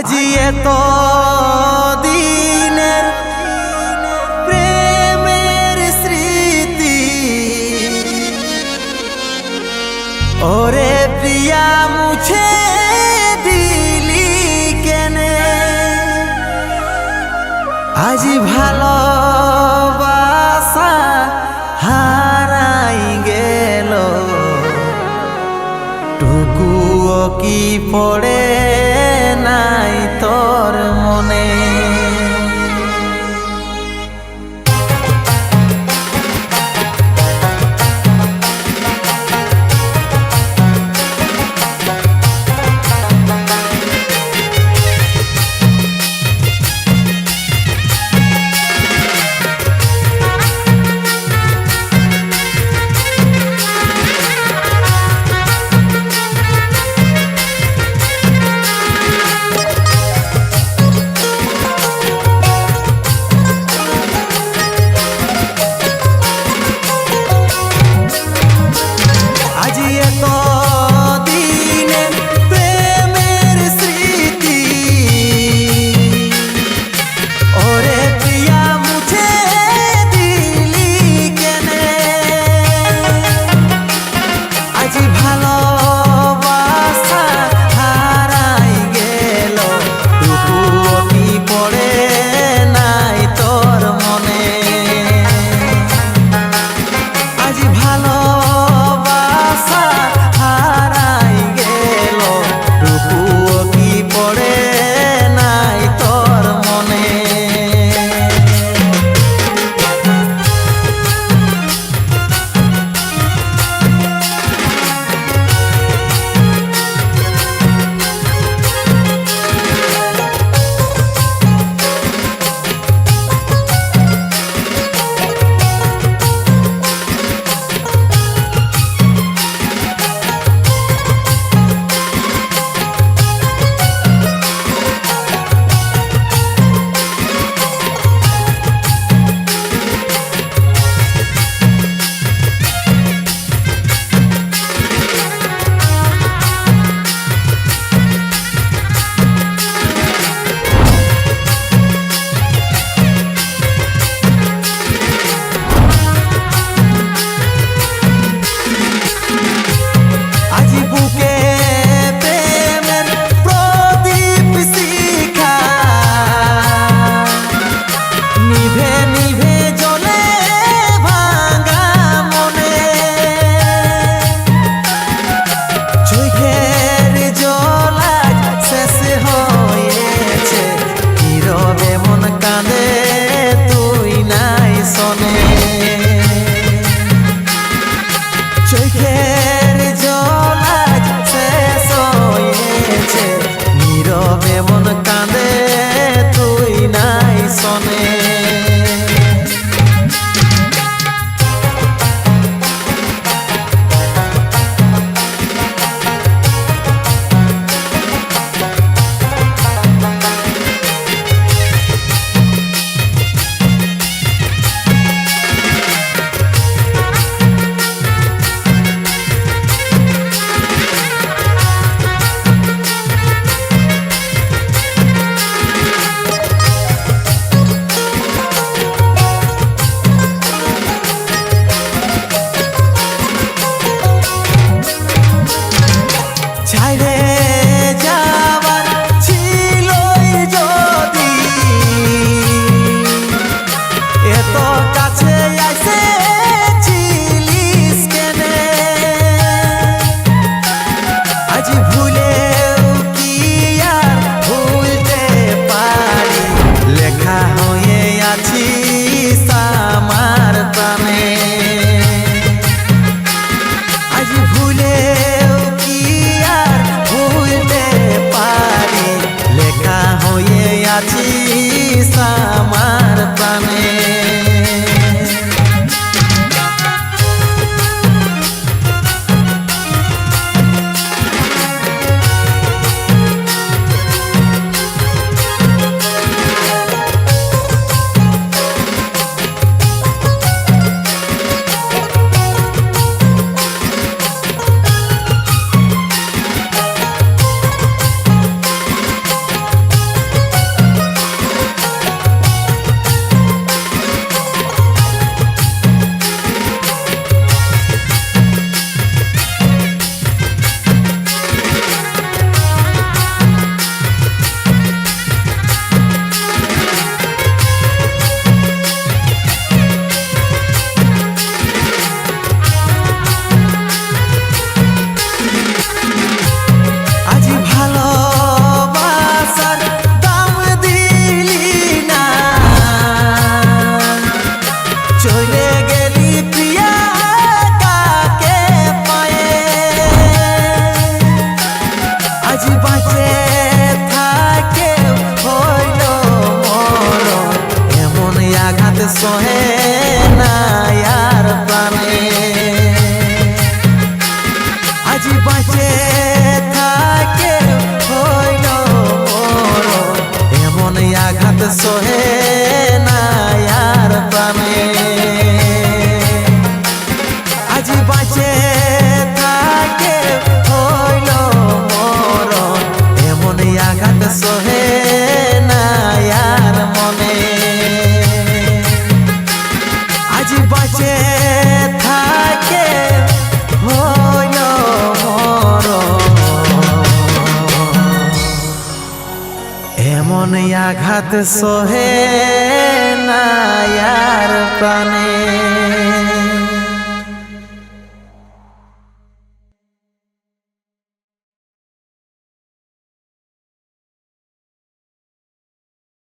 আজি এত দিনের প্রেমের স্মৃতি। ওরে প্রিয়া মুছে দিলি কেনে? আজি ভালোবাসা হারাই গেল। কি পড়ে নাই তোর মনে? পাশে থাকে হইল মরণ। এমন আঘাত সহে না আর প্রাণে। আজি পাশে থাকে হইল মরণ। এমন আঘাত সহে না আর প্রাণে। আজি পাশে বেঁচে থাকে হইল এমন আঘাত সহে না